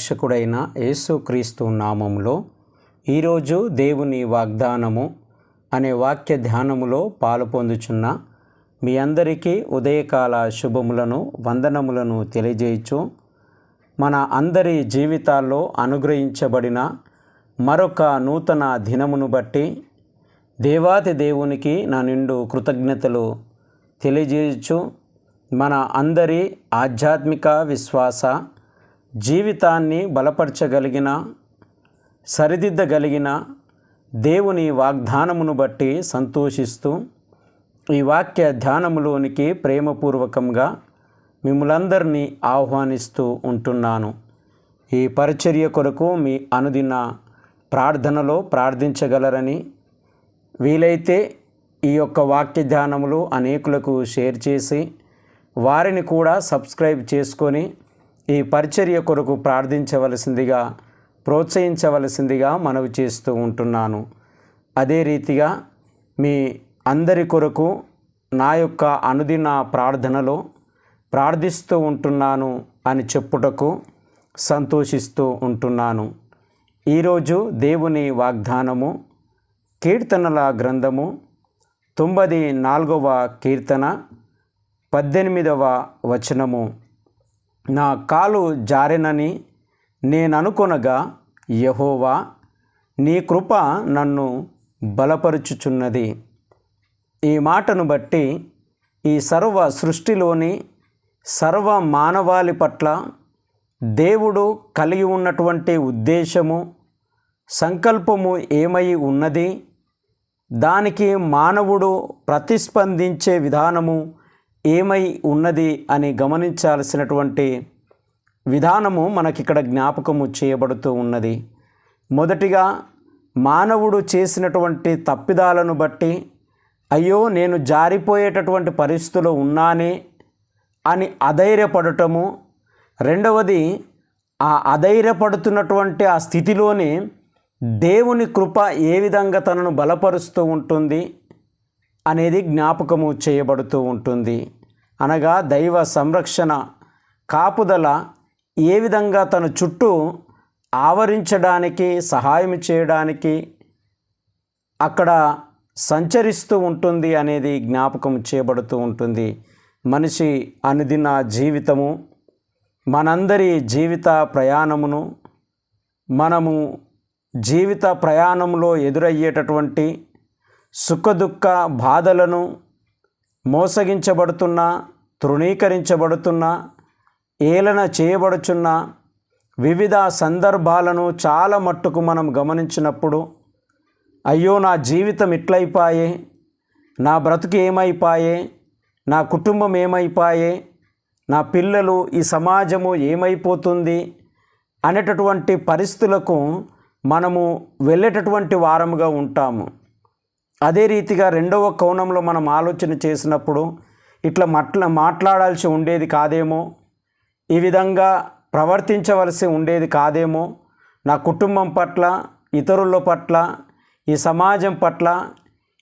రక్షకుడైన యేసుక్రీస్తు నామములో ఈరోజు దేవుని వాగ్దానము అనే వాక్య ధ్యానములో పాలు పొందుచున్న మీ అందరికీ ఉదయకాల శుభములను వందనములను తెలియజేయచ్చు మన అందరి జీవితాల్లో అనుగ్రహించబడిన మరొక నూతన దినమును బట్టి దేవాతి దేవునికి నా నిండు కృతజ్ఞతలు తెలియజేయచ్చు మన అందరి ఆధ్యాత్మిక విశ్వాస జీవితాన్ని బలపరచగలిగిన సరిదిద్దగలిగిన దేవుని వాగ్దానమును బట్టి సంతోషిస్తూ ఈ వాక్య ధ్యానములోనికి ప్రేమపూర్వకంగా మిమ్మలందరినీ ఆహ్వానిస్తూ ఉంటున్నాను. ఈ పరిచర్య కొరకు మీ అనుదిన ప్రార్థనలో ప్రార్థించగలరని వీలైతే ఈ యొక్క వాక్య ధ్యానములు అనేకులకు షేర్ చేసి వారిని కూడా సబ్స్క్రైబ్ చేసుకొని ఈ పరిచర్య కొరకు ప్రార్థించవలసిందిగా ప్రోత్సహించవలసిందిగా మనవి చేస్తూ ఉంటున్నాను. అదే రీతిగా మీ అందరి కొరకు నా యొక్క అనుదిన ప్రార్థనలో ప్రార్థిస్తూ ఉంటున్నాను అని చెప్పుటకు సంతోషిస్తూ ఉంటున్నాను. ఈరోజు దేవుని వాగ్దానము కీర్తనల గ్రంథము తొంభై నాలుగవ కీర్తన పద్దెనిమిదవ వచనము. నా కాలు జారెనని నేననుకొనగా యహోవా నీ కృప నన్ను బలపరుచుచున్నది. ఈ మాటను బట్టి ఈ సర్వ సృష్టిలోని సర్వ మానవాళి పట్ల దేవుడు కలిగి ఉన్నటువంటి ఉద్దేశము సంకల్పము ఏమై ఉన్నది? దానికి మానవుడు ప్రతిస్పందించే విధానము ఏమై ఉన్నది అని గమనించాల్సినటువంటి విధానము మనకిక్కడ జ్ఞాపకము చేయబడుతూ ఉన్నది. మొదటిగా మానవుడు చేసినటువంటి తప్పిదాలను బట్టి అయ్యో నేను జారిపోయేటటువంటి పరిస్థితిలో ఉన్నానే అని అధైర్యపడటము. రెండవది ఆ అధైర్యపడుతున్నటువంటి ఆ స్థితిలోనే దేవుని కృప ఏ విధంగా తనను బలపరుస్తూ ఉంటుంది అనేది జ్ఞాపకము చేయబడుతూ ఉంటుంది. అనగా దైవ సంరక్షణ కాపుదల ఏ విధంగా తన చుట్టూ ఆవరించడానికి సహాయం చేయడానికి అక్కడ సంచరిస్తూ ఉంటుంది అనేది జ్ఞాపకం చేయబడుతూ ఉంటుంది. మనిషి అనుదిన జీవితము మనందరి జీవిత ప్రయాణమును మనము జీవిత ప్రయాణంలో ఎదురయ్యేటటువంటి సుఖదుఖ బాధలను మోసగించబడుతున్న తృణీకరించబడుతున్న ఏలన చేయబడుచున్న వివిధ సందర్భాలను చాలా మట్టుకు మనం గమనించినప్పుడు అయ్యో నా జీవితం ఇట్లయిపాయే నా బ్రతుకు ఏమైపాయే నా కుటుంబం ఏమైపాయే నా పిల్లలు ఈ సమాజము ఏమైపోతుంది అనేటటువంటి పరిస్థితులకు మనము వెళ్ళేటటువంటి వారముగా ఉంటాము. అదే రీతిగా రెండవ కోణంలో మనం ఆలోచన చేసినప్పుడు ఇట్లా మట్ల మాట్లాడాల్సి ఉండేది కాదేమో ఈ విధంగా ప్రవర్తించవలసి ఉండేది కాదేమో నా కుటుంబం పట్ల ఇతరుల పట్ల ఈ సమాజం పట్ల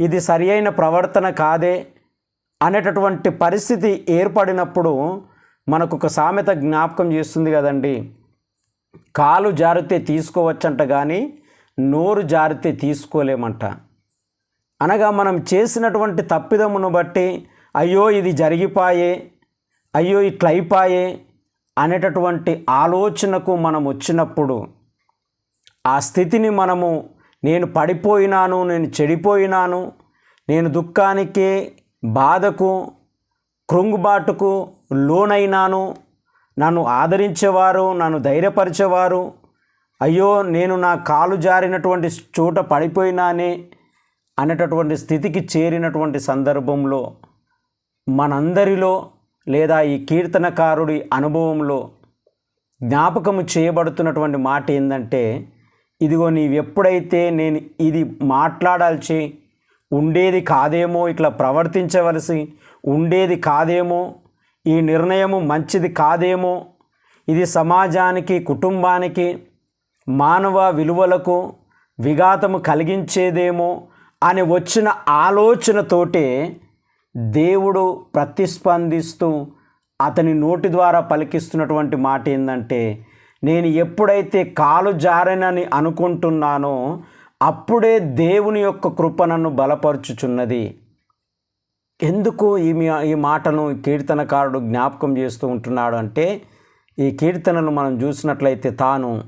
ఇది సరి అయిన ప్రవర్తన కాదే అనేటటువంటి పరిస్థితి ఏర్పడినప్పుడు మనకు ఒక సామెత జ్ఞాపకం చేస్తుంది కదండి. కాలు జారితే తీసుకోవచ్చంట కానీ నోరు జారితే తీసుకోలేమంట. అనగా మనం చేసినటువంటి తప్పిదమును బట్టి అయ్యో ఇది జరిగిపాయే అయ్యో ఇట్లయిపాయే అనేటటువంటి ఆలోచనకు మనం వచ్చినప్పుడు ఆ స్థితిని మనము నేను పడిపోయినాను నేను చెడిపోయినాను నేను దుఃఖానికి బాధకు కృంగుబాటుకు లోనైనాను నన్ను ఆదరించేవారు నన్ను ధైర్యపరిచేవారు అయ్యో నేను నా కాలు జారినటువంటి చోట పడిపోయినానే అనేటటువంటి స్థితికి చేరినటువంటి సందర్భంలో మనందరిలో లేదా ఈ కీర్తనకారుడి అనుభవంలో జ్ఞాపకము చేయబడుతున్నటువంటి మాట ఏంటంటే ఇదిగో నీవెప్పుడైతే నేను ఇది మాట్లాడాల్సి ఉండేది కాదేమో ఇట్లా ప్రవర్తించవలసి ఉండేది కాదేమో ఈ నిర్ణయము మంచిది కాదేమో ఇది సమాజానికి కుటుంబానికి మానవ విలువలకు విఘాతము కలిగించేదేమో అని వచ్చిన ఆలోచనతోటే దేవుడు ప్రతిస్పందిస్తూ అతని నోటి ద్వారా పలికిస్తున్నటువంటి మాట ఏంటంటే నేను ఎప్పుడైతే కాలు జారనని అనుకుంటున్నానో అప్పుడే దేవుని యొక్క కృప నన్ను బలపరుచుచున్నది. ఎందుకు ఈ ఈ మాటను ఈ కీర్తనకారుడు జ్ఞాపకం చేస్తూ ఉంటున్నాడు అంటే ఈ కీర్తనను మనం చూసినట్లయితే తాను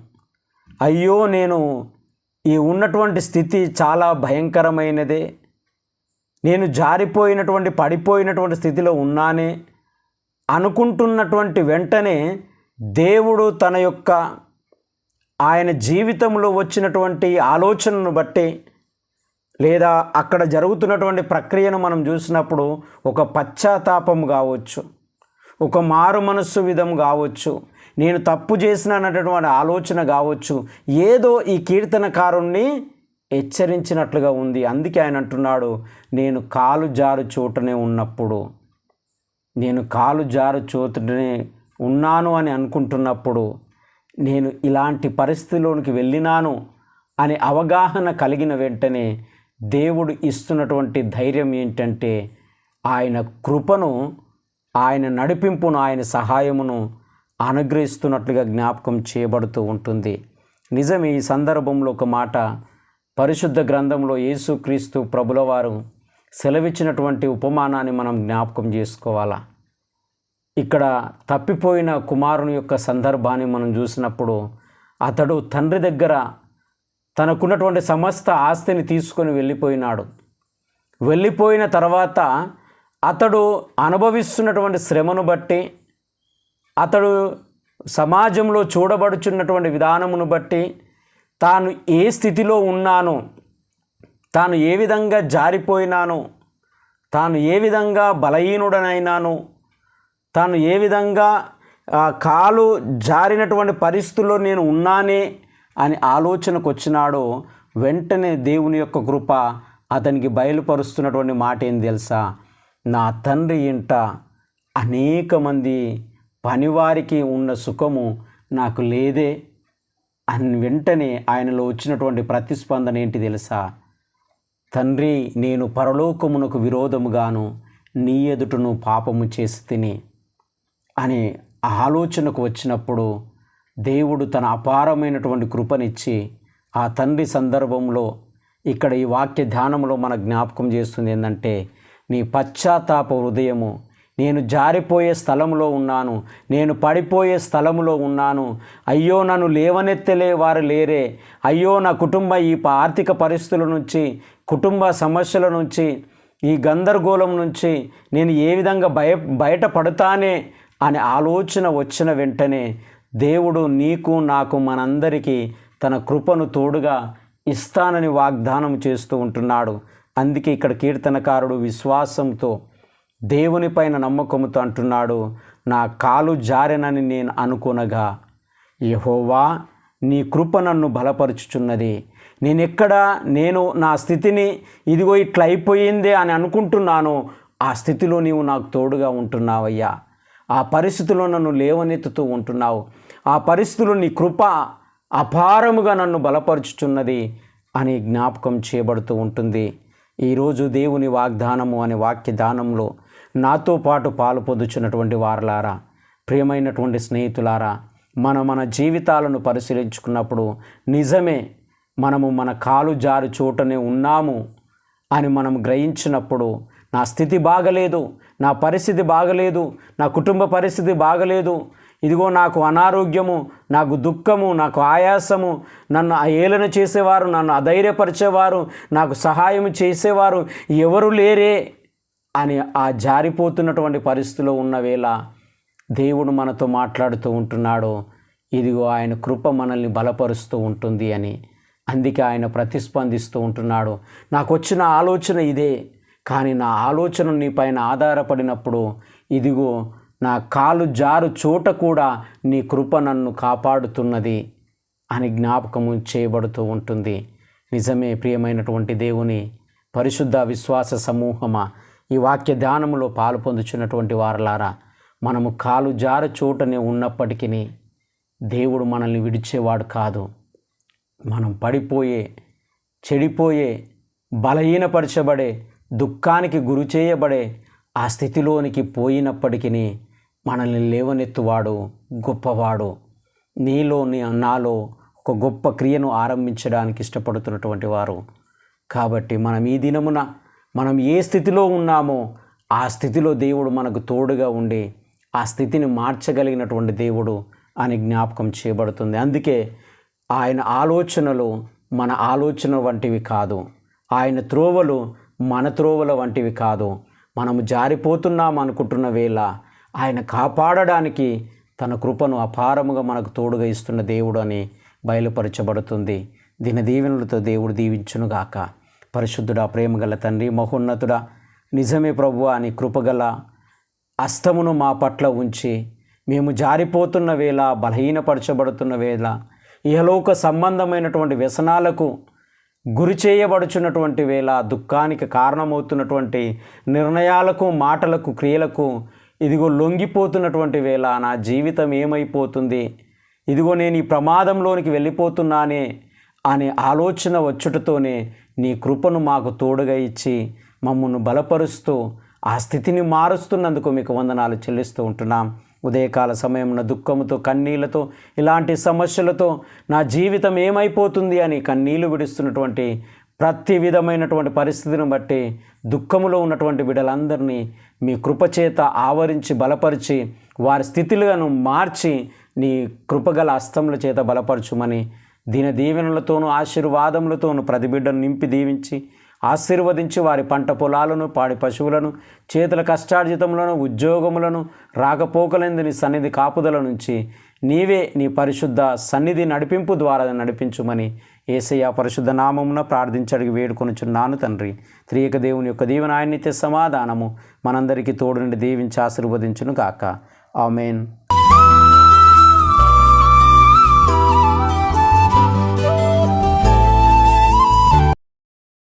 అయ్యో నేను ఈ ఉన్నటువంటి స్థితి చాలా భయంకరమైనదే. నేను జారిపోయినటువంటి పడిపోయినటువంటి స్థితిలో ఉన్నానే అనుకుంటున్నటువంటి వెంటనే దేవుడు తన యొక్క ఆయన జీవితంలో వచ్చినటువంటి ఆలోచనను బట్టి లేదా అక్కడ జరుగుతున్నటువంటి ప్రక్రియను మనం చూసినప్పుడు ఒక పశ్చాత్తాపం కావచ్చు ఒక మారు మనస్సు విధం కావచ్చు నేను తప్పు చేసిన అన్నటువంటి ఆలోచన కావచ్చు ఏదో ఈ కీర్తనకారుణ్ణి హెచ్చరించినట్లుగా ఉంది. అందుకే ఆయన అంటున్నాడు నేను కాలు జారు చోటనే ఉన్నప్పుడు నేను కాలు జారు చోటనే ఉన్నాను అని అనుకుంటున్నప్పుడు నేను ఇలాంటి పరిస్థితిలోనికి వెళ్ళినాను అనే అవగాహన కలిగిన వెంటనే దేవుడు ఇస్తున్నటువంటి ధైర్యం ఏంటంటే ఆయన కృపను ఆయన నడిపింపును ఆయన సహాయమును అనుగ్రహిస్తున్నట్లుగా జ్ఞాపకం చేయబడుతూ ఉంటుంది. నిజం ఈ సందర్భంలో ఒక మాట పరిశుద్ధ గ్రంథంలో యేసుక్రీస్తు ప్రభులవారు సెలవిచ్చినటువంటి ఉపమానాన్ని మనం జ్ఞాపకం చేసుకోవాలా? ఇక్కడ తప్పిపోయిన కుమారుని యొక్క సందర్భాన్ని మనం చూసినప్పుడు అతడు తండ్రి దగ్గర తనకున్నటువంటి సమస్త ఆస్తిని తీసుకొని వెళ్ళిపోయినాడు. వెళ్ళిపోయిన తర్వాత అతడు అనుభవిస్తున్నటువంటి శ్రమను బట్టి అతడు సమాజంలో చూడబడుచున్నటువంటి విధానమును బట్టి తాను ఏ స్థితిలో ఉన్నానో తాను ఏ విధంగా జారిపోయినానో తాను ఏ విధంగా బలహీనుడనైనాను తాను ఏ విధంగా ఆ, కాలు జారినటువంటి పరిస్థితుల్లో నేను ఉన్నానే అని ఆలోచనకు వచ్చినాడో వెంటనే దేవుని యొక్క కృప అతనికి బయలుపరుస్తున్నటువంటి మాట ఏం తెలుసా? నా తండ్రి ఇంట అనేక మంది పనివారికి ఉన్న సుఖము నాకు లేదే అని వెంటనే ఆయనలో వచ్చినటువంటి ప్రతిస్పందన ఏంటి తెలుసా? తండ్రి నేను పరలోకమునకు విరోధముగాను నీ ఎదుటను పాపము చేసి తిని అనే ఆలోచనకు వచ్చినప్పుడు దేవుడు తన అపారమైనటువంటి కృపనిచ్చి ఆ తండ్రి సందర్భంలో ఇక్కడ ఈ వాక్య ధ్యానంలో మన జ్ఞాపకం చేస్తుంది ఏంటంటే నీ పశ్చాత్తాప హృదయము నేను జారిపోయే స్థలంలో ఉన్నాను నేను పడిపోయే స్థలంలో ఉన్నాను. అయ్యో నన్ను లేవనెత్తలే వారు లేరే. అయ్యో నా కుటుంబ ఈ ఆర్థిక పరిస్థితుల నుంచి కుటుంబ సమస్యల నుంచి ఈ గందరగోళం నుంచి నేను ఏ విధంగా భయ బయటపడతానే అనే ఆలోచన వచ్చిన వెంటనే దేవుడు నీకు నాకు మనందరికీ తన కృపను తోడుగా ఇస్తానని వాగ్దానం చేస్తూ ఉంటున్నాడు. అందుకే ఇక్కడ కీర్తనకారుడు విశ్వాసంతో దేవునిపైన నమ్మకంతో అంటున్నాడు నా కాలు జారెనని నేను అనుకొనగా యహోవా నీ కృప నన్ను బలపరుచుచున్నది. నేనెక్కడ నేను నా స్థితిని ఇదిగో ఇట్లా అయిపోయిందే అని అనుకుంటున్నాను. ఆ స్థితిలో నీవు నాకు తోడుగా ఉంటున్నావయ్యా. ఆ పరిస్థితిలో నన్ను లేవనెత్తుతూ ఉంటున్నావు. ఆ పరిస్థితిలో నీ కృప అపారముగా నన్ను బలపరుచుచున్నది అని జ్ఞాపకం చేయబడుతూ ఉంటుంది. ఈరోజు దేవుని వాగ్దానము అనే వాక్యదానంలో నాతో పాటు పాలు పొందుచున్నటువంటి వారలారా ప్రియమైనటువంటి స్నేహితులారా మన మన జీవితాలను పరిశీలించుకున్నప్పుడు నిజమే మనము మన కాలు జారు చోటనే ఉన్నాము అని మనం గ్రహించినప్పుడు నా స్థితి బాగలేదు నా పరిస్థితి బాగలేదు నా కుటుంబ పరిస్థితి బాగలేదు ఇదిగో నాకు అనారోగ్యము నాకు దుఃఖము నాకు ఆయాసము నన్ను ఏలన చేసేవారు నన్ను అధైర్యపరిచేవారు నాకు సహాయం చేసేవారు ఎవరు లేరే అని ఆ జారిపోతున్నటువంటి పరిస్థితిలో ఉన్న వేళ దేవుడు మనతో మాట్లాడుతూ ఉంటున్నాడు ఇదిగో ఆయన కృప మనల్ని బలపరుస్తూ ఉంటుంది అని. అందుకే ఆయన ప్రతిస్పందిస్తూ ఉంటున్నాడు. నాకు వచ్చిన ఆలోచన ఇదే కానీ నా ఆలోచన నీ పైన ఆధారపడినప్పుడు ఇదిగో నా కాలు జారు చోట కూడా నీ కృప నన్ను కాపాడుతున్నది అని జ్ఞాపకము చేయబడుతూ ఉంటుంది. నిజమే ప్రియమైనటువంటి దేవుని పరిశుద్ధ విశ్వాస సమూహమా? ఈ వాక్య ధ్యానములో పాలు పొందుచున్నటువంటి వారలారా మనము కాలు జార చోటనే ఉన్నప్పటికీ దేవుడు మనల్ని విడిచేవాడు కాదు. మనం పడిపోయే చెడిపోయే బలహీనపరచబడే దుఃఖానికి గురి చేయబడే ఆ స్థితిలోనికి పోయినప్పటికీ మనల్ని లేవనెత్తువాడు గొప్పవాడు. నీలో నీ నాలో ఒక గొప్ప క్రియను ఆరంభించడానికి ఇష్టపడుతున్నటువంటి వారు. కాబట్టి మనం ఈ దినమున మనం ఏ స్థితిలో ఉన్నామో ఆ స్థితిలో దేవుడు మనకు తోడుగా ఉండి ఆ స్థితిని మార్చగలిగినటువంటి దేవుడు అని జ్ఞాపకం చేయబడుతుంది. అందుకే ఆయన ఆలోచనలు మన ఆలోచన వంటివి కాదు. ఆయన త్రోవలు మన త్రోవల వంటివి కాదు. మనము జారిపోతున్నాం అనుకుంటున్న వేళ ఆయన కాపాడడానికి తన కృపను అపారముగా మనకు తోడుగా ఇస్తున్న దేవుడు అని బయలుపరచబడుతుంది. దీని దీవెనలతో దేవుడు దీవించునుగాక. పరిశుద్ధుడా ప్రేమగల తండ్రి మహోన్నతుడా నిజమే ప్రభు అని కృపగల అస్తమును మా పట్ల ఉంచి మేము జారిపోతున్న వేళ బలహీనపరచబడుతున్న వేళ ఇహలోక సంబంధమైనటువంటి వ్యసనాలకు గురి చేయబడుచున్నటువంటి వేళ దుఃఖానికి కారణమవుతున్నటువంటి నిర్ణయాలకు మాటలకు క్రియలకు ఇదిగో లొంగిపోతున్నటువంటి వేళ నా జీవితం ఏమైపోతుంది? ఇదిగో నేను ఈ ప్రమాదంలోనికి వెళ్ళిపోతున్నానే అనే ఆలోచన వచ్చుటతోనే నీ కృపను మాకు తోడుగా ఇచ్చి మమ్మల్ని బలపరుస్తూ ఆ స్థితిని మారుస్తున్నందుకు మీకు వందనాలు చెల్లిస్తూ ఉంటున్నాం. ఉదయకాల సమయంలో దుఃఖముతో కన్నీళ్ళతో ఇలాంటి సమస్యలతో నా జీవితం ఏమైపోతుంది అని కన్నీళ్ళు విడుస్తున్నటువంటి ప్రతి విధమైనటువంటి పరిస్థితిని బట్టి దుఃఖములో ఉన్నటువంటి బిడ్డలందరినీ మీ కృపచేత ఆవరించి బలపరిచి వారి స్థితులను మార్చి నీ కృపగల అస్తముల చేత బలపరచుమని దీని దీవెనలతోనూ ఆశీర్వాదములతోనూ ప్రతి బిడ్డను నింపి దీవించి ఆశీర్వదించి వారి పంట పొలాలను పాడి పశువులను చేతుల కష్టార్జితములను ఉద్యోగములను రాకపోకలందు నీ సన్నిధి కాపుదల నుంచి నీవే నీ పరిశుద్ధ సన్నిధి నడిపింపు ద్వారా నడిపించుమని ఏసయ్య పరిశుద్ధ నామమున ప్రార్థించడికి వేడుకొనుచున్నాను తండ్రి. త్రియక దేవుని యొక్క దీవెన సమాధానము మనందరికీ తోడు నుండి దీవించి ఆశీర్వదించును కాక ఆమెన్.